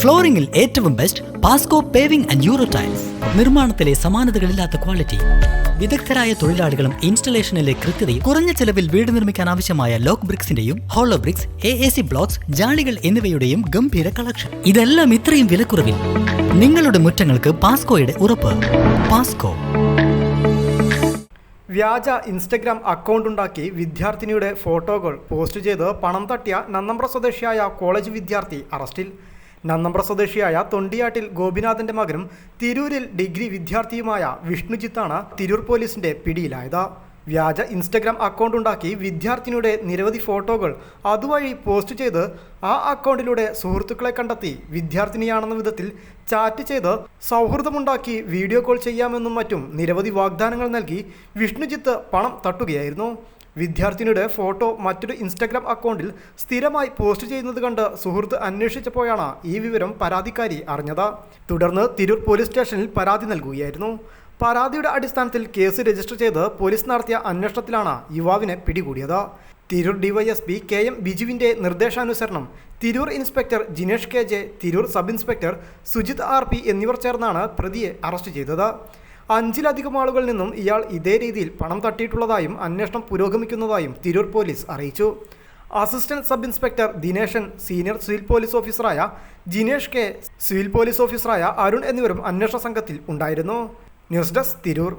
ഫ്ലോറിംഗിൽ ഏറ്റവും best Pasco paving and Euro tiles നിർമ്മാണത്തിലെ സമാനതകളില്ലാത്ത ക്വാളിറ്റി വിദഗ്ധരായ തൊഴിലാളികളും ഇൻസ്റ്റലേഷനിലെ കൃത്യതയും കുറഞ്ഞ ചെലവിൽ വീട് നിർമ്മിക്കാൻ ആവശ്യമായ lock ബ്രിക്സിന്റെയും hollow bricks A A C blocks ജാളികൾ എന്നിവയുടെയും ഗംഭീര കളക്ഷൻ ഇതെല്ലാം ഇത്രയും വിലക്കുറവിൽ. നിങ്ങളുടെ മുറ്റങ്ങൾക്ക് പാസ്കോയുടെ ഉറപ്പ്. പാസ്കോ വ്യാജ ഇൻസ്റ്റഗ്രാം അക്കൗണ്ട് ഉണ്ടാക്കി വിദ്യാർത്ഥിനിയുടെ ഫോട്ടോകൾ പോസ്റ്റ് ചെയ്ത് പണം തട്ടിയ നന്നമ്പ്ര സ്വദേശിയായ കോളേജ് വിദ്യാർത്ഥി അറസ്റ്റിൽ. നന്നമ്പ്ര സ്വദേശിയായ തൊണ്ടിയാട്ടിൽ ഗോപിനാഥന്റെ മകനും തിരൂരിൽ ഡിഗ്രി വിദ്യാർത്ഥിയുമായ വിഷ്ണുജിത്താണ് തിരൂർ പോലീസിന്റെ പിടിയിലായത്. വ്യാജ ഇൻസ്റ്റഗ്രാം അക്കൗണ്ട് ഉണ്ടാക്കി വിദ്യാർത്ഥിനിയുടെ നിരവധി ഫോട്ടോകൾ അതുവഴി പോസ്റ്റ് ചെയ്ത് ആ അക്കൗണ്ടിലൂടെ സുഹൃത്തുക്കളെ കണ്ടെത്തി വിദ്യാർത്ഥിനിയാണെന്ന വിധത്തിൽ ചാറ്റ് ചെയ്ത് സൗഹൃദമുണ്ടാക്കി വീഡിയോ കോൾ ചെയ്യാമെന്നും മറ്റും നിരവധി വാഗ്ദാനങ്ങൾ നൽകി വിഷ്ണുജിത്ത് പണം തട്ടുകയായിരുന്നു. വിദ്യാർത്ഥിനിയുടെ ഫോട്ടോ മറ്റൊരു ഇൻസ്റ്റഗ്രാം അക്കൗണ്ടിൽ സ്ഥിരമായി പോസ്റ്റ് ചെയ്യുന്നത് കണ്ട് സുഹൃത്ത് അന്വേഷിച്ചപ്പോഴാണ് ഈ വിവരം പരാതിക്കാരി അറിഞ്ഞത്. തുടർന്ന് തിരൂർ പോലീസ് സ്റ്റേഷനിൽ പരാതി നൽകുകയായിരുന്നു. പരാതിയുടെ അടിസ്ഥാനത്തിൽ കേസ് രജിസ്റ്റർ ചെയ്ത് പോലീസ് നടത്തിയ അന്വേഷണത്തിലാണ് യുവാവിനെ പിടികൂടിയത്. തിരൂർ ഡിവൈഎസ്പി കെ എം ബിജുവിന്റെ നിർദ്ദേശാനുസരണം Tirur inspector Jinesh K J Tirur sub inspector Sujith R P എന്നിവർ ചേർന്നാണ് പ്രതിയെ അറസ്റ്റ് ചെയ്തത്. അഞ്ചിലധികം ആളുകളിൽ നിന്നും ഇയാൾ ഇതേ രീതിയിൽ പണം തട്ടിയിട്ടുള്ളതായും അന്വേഷണം പുരോഗമിക്കുന്നതായും തിരൂർ പോലീസ് അറിയിച്ചു. Assistant sub inspector Dineshan senior civil police ഓഫീസറായ ജിനേഷ് കെ സിവിൽ പോലീസ് ഓഫീസറായ അരുൺ എന്നിവരും അന്വേഷണ സംഘത്തിൽ ഉണ്ടായിരുന്നു. News desk Tirur.